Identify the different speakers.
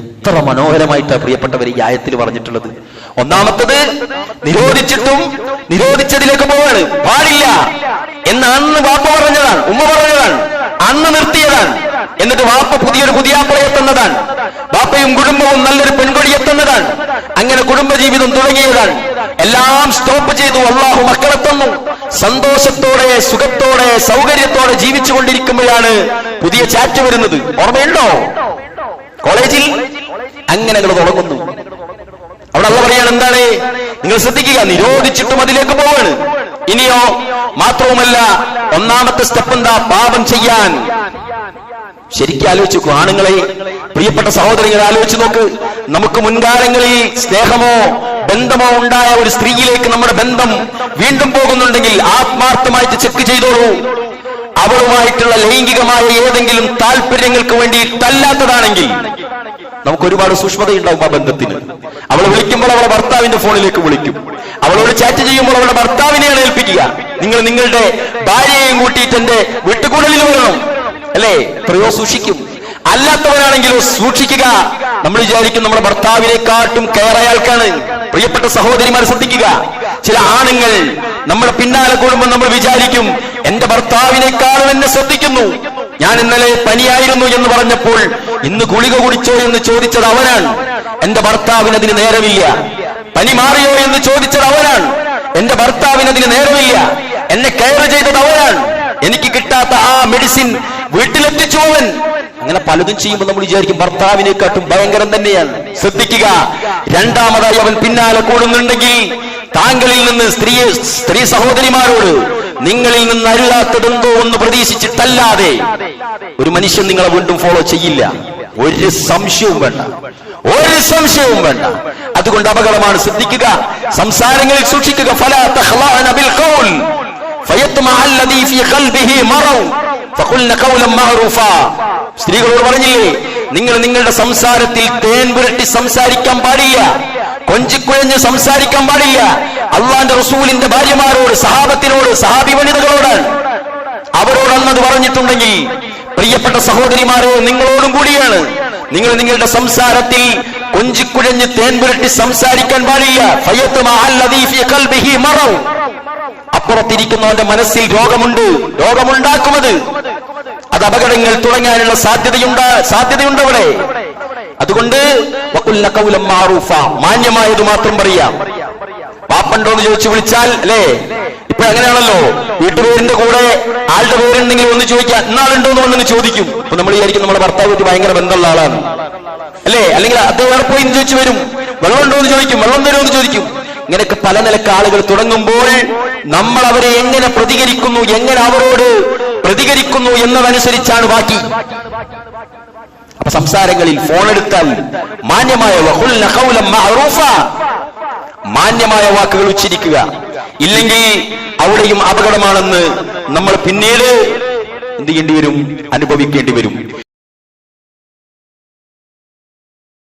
Speaker 1: എത്ര മനോഹരമായിട്ട് പ്രിയപ്പെട്ടവർ ഈ ആയത്തിൽ പറഞ്ഞിട്ടുള്ളത്. ഒന്നാമത്തത് നിരോധിച്ചിട്ടും നിരോധിച്ചതിലേക്ക് പോവാണ്. പാടില്ല. എന്ന് അന്ന് വാപ്പ പറഞ്ഞതാണ് ഉമ്മ പറഞ്ഞതാണ് അന്ന് നിർത്തിയതാണ്. എന്നിട്ട് വാപ്പ പുതിയൊരു പുതിയാപ്പളയെ എത്തുന്നതാണ് വാപ്പയും കുടുംബവും നല്ലൊരു പെൺകൊടി എത്തുന്നതാണ് അങ്ങനെ കുടുംബജീവിതം തുടങ്ങിയതാണ്. എല്ലാം സ്റ്റോപ്പ് ചെയ്തു. അള്ളാഹു മക്കളെ തന്നു. സന്തോഷത്തോടെ സുഖത്തോടെ സൗകര്യത്തോടെ ജീവിച്ചു കൊണ്ടിരിക്കുമ്പോഴാണ് പുതിയ ചാറ്റ് വരുന്നത്. ഓർമ്മയുണ്ടോ? കോളേജിൽ അങ്ങനെ നിങ്ങൾ തുടങ്ങുന്നു അവിടെ അള്ള പറയാണ് എന്താണ്? നിങ്ങൾ ശ്രദ്ധിക്കുക നിരോധിച്ചിട്ടും അതിലേക്ക് പോവാണ്. ഇനിയോ മാത്രവുമല്ല ഒന്നാമത്തെ സ്റ്റെപ്പ് എന്താ? പാപം ചെയ്യാൻ. ശരിക്കും ആലോചിച്ചു ആണുങ്ങളെ പ്രിയപ്പെട്ട സഹോദരങ്ങളെ ആലോചിച്ച് നോക്ക്. നമുക്ക് മുൻകാലങ്ങളിൽ സ്നേഹമോ ബന്ധമോ ഉണ്ടായ ഒരു സ്ത്രീയിലേക്ക് നമ്മുടെ ബന്ധം വീണ്ടും പോകുന്നുണ്ടെങ്കിൽ ആത്മാർത്ഥമായിട്ട് ചെക്ക് ചെയ്തോളൂ. അവളുമായിട്ടുള്ള ലൈംഗികമായ ഏതെങ്കിലും താല്പര്യങ്ങൾക്ക് വേണ്ടി തല്ലാത്തതാണെങ്കിൽ നമുക്ക് ഒരുപാട് സൂക്ഷ്മതയുണ്ടാവും ആ ബന്ധത്തിന്. അവൾ വിളിക്കുമ്പോൾ അവളെ ഭർത്താവിന്റെ ഫോണിലേക്ക് വിളിക്കും. അവളോട് ചാറ്റ് ചെയ്യുമ്പോൾ അവളുടെ ഭർത്താവിനെയാണ് ഏൽപ്പിക്കുക. നിങ്ങൾ നിങ്ങളുടെ ഭാര്യയെയും കൂട്ടിയിട്ട് എന്റെ വീട്ടുകൂടലിൽ വരണം. അല്ലേ? എത്രയോ സൂക്ഷിക്കും. അല്ലാത്തവനാണെങ്കിലോ സൂക്ഷിക്കുക. നമ്മൾ വിചാരിക്കും നമ്മുടെ ഭർത്താവിനെക്കാട്ടും കാട്ടും അയാൾക്കാണ്. പ്രിയപ്പെട്ട സഹോദരിമാർ ശ്രദ്ധിക്കുക. ചില ആണുങ്ങൾ നമ്മുടെ പിന്നാലെ കൂടുമ്പോൾ നമ്മൾ വിചാരിക്കും എന്റെ ഭർത്താവിനേക്കാളും എന്നെ ശ്രദ്ധിക്കുന്നു. ഞാൻ ഇന്നലെ പനിയായിരുന്നു എന്ന് പറഞ്ഞപ്പോൾ ഇന്ന് ഗുളിക കുടിച്ചോ എന്ന് ചോദിച്ചത് അവനാണ് എന്റെ ഭർത്താവിന് അതിന് നേരമില്ല. പനി മാറിയോ എന്ന് ചോദിച്ചത് അവനാണ് എന്റെ ഭർത്താവിന് അതിന് നേരമില്ല. എന്നെ കെയർ ചെയ്തത് അവനാണ് എനിക്ക് കിട്ടാത്ത ആ മെഡിസിൻ വീട്ടിലെത്തിച്ചു അവൻ. അങ്ങനെ പലതും ചെയ്യുമ്പോൾ നമ്മൾ വിചാരിക്കും ഭർത്താവിനെക്കാട്ടും ഭയങ്കരം തന്നെയാണ്. ശ്രദ്ധിക്കുക. രണ്ടാമതായി അവൻ പിന്നാലെ കൂടുന്നുണ്ടെങ്കിൽ താങ്കളിൽ നിന്ന് സ്ത്രീ സ്ത്രീ സഹോദരിമാരോട് നിങ്ങളിൽ നിന്ന് അരുതാത്തതെന്തോ ഒന്ന് പ്രതീക്ഷിച്ചിട്ടല്ലാതെ ഒരു മനുഷ്യൻ നിങ്ങളെ വീണ്ടും ഫോളോ ചെയ്യില്ല. ഒരു സംശയവും വേണ്ട. ഒരു സംശയവും വേണ്ട. അതുകൊണ്ട് അപകടമാണ് ശ്രദ്ധിക്കുക സംസാരങ്ങളിൽ സൂക്ഷിക്കുക. സ്ത്രീകളോട് പറഞ്ഞില്ലേ നിങ്ങൾ നിങ്ങളുടെ സംസാരത്തിൽ തേൻ പുരട്ടി സംസാരിക്കാൻ പാടില്ല. കൊഞ്ചിക്കുഴഞ്ഞ് സംസാരിക്കാൻ പാടില്ല. അള്ളാന്റെ റസൂലിന്റെ ഭാര്യമാരോട് സഹാബത്തിനോട് സഹാബി വനിതകളോട് അവരോട് അന്നത് പറഞ്ഞിട്ടുണ്ടെങ്കിൽ പ്രിയപ്പെട്ട സഹോദരിമാരെ നിങ്ങളോടും കൂടിയാണ്. നിങ്ങൾ നിങ്ങളുടെ സംസാരത്തിൽ കൊഞ്ചിക്കുഴഞ്ഞ് തേൻ പുരട്ടി സംസാരിക്കാൻ പാടില്ല. അപ്പുറത്തിരിക്കുന്നവന്റെ മനസ്സിൽ രോഗമുണ്ട്. രോഗമുണ്ടാക്കുമത് അത് അപകടങ്ങൾ തുടങ്ങാനുള്ള സാധ്യതയുണ്ട് സാധ്യതയുണ്ട് അവിടെ അതുകൊണ്ട് മാന്യമായത് മാത്രം പറയാം. പാപ്പുണ്ടോ എന്ന് ചോദിച്ചു വിളിച്ചാൽ അല്ലേ? ഇപ്പൊ അങ്ങനെയാണല്ലോ വീട്ടുപേരിന്റെ കൂടെ ആളുടെ പേരുണ്ടെങ്കിൽ ഒന്ന് ചോദിക്കാം എന്നാളുണ്ടോ എന്ന് വന്നെന്ന് ചോദിക്കും. അപ്പൊ നമ്മൾ വിചാരിക്കും നമ്മുടെ ഭർത്താവ് ഭയങ്കര ബന്ധമുള്ള ആളാണ്. അല്ലേ? അല്ലെങ്കിൽ അദ്ദേഹം പോയി ചോദിച്ചു വരും. വെള്ളം ഉണ്ടോ എന്ന് ചോദിക്കും. വെള്ളം തരുമോ എന്ന് ചോദിക്കും. ഇങ്ങനെയൊക്കെ പല നിലയ്ക്ക് ആളുകൾ തുടങ്ങുമ്പോൾ നമ്മൾ അവരെ എങ്ങനെ പ്രതികരിക്കുന്നു എങ്ങനെ അവരോട് പ്രതികരിക്കുന്നു എന്നതനുസരിച്ചാണ് ബാക്കി. സംസാരങ്ങളിൽ ഫോൺ എടുത്താൽ മാന്യമായ മാന്യമായ വാക്കുകൾ ഉച്ചരിക്കുക. ഇല്ലെങ്കിൽ അവിടെയും അപകടമാണെന്ന് നമ്മൾ പിന്നീട് എന്ത് ചെയ്യേണ്ടി വരും? അനുഭവിക്കേണ്ടി വരും.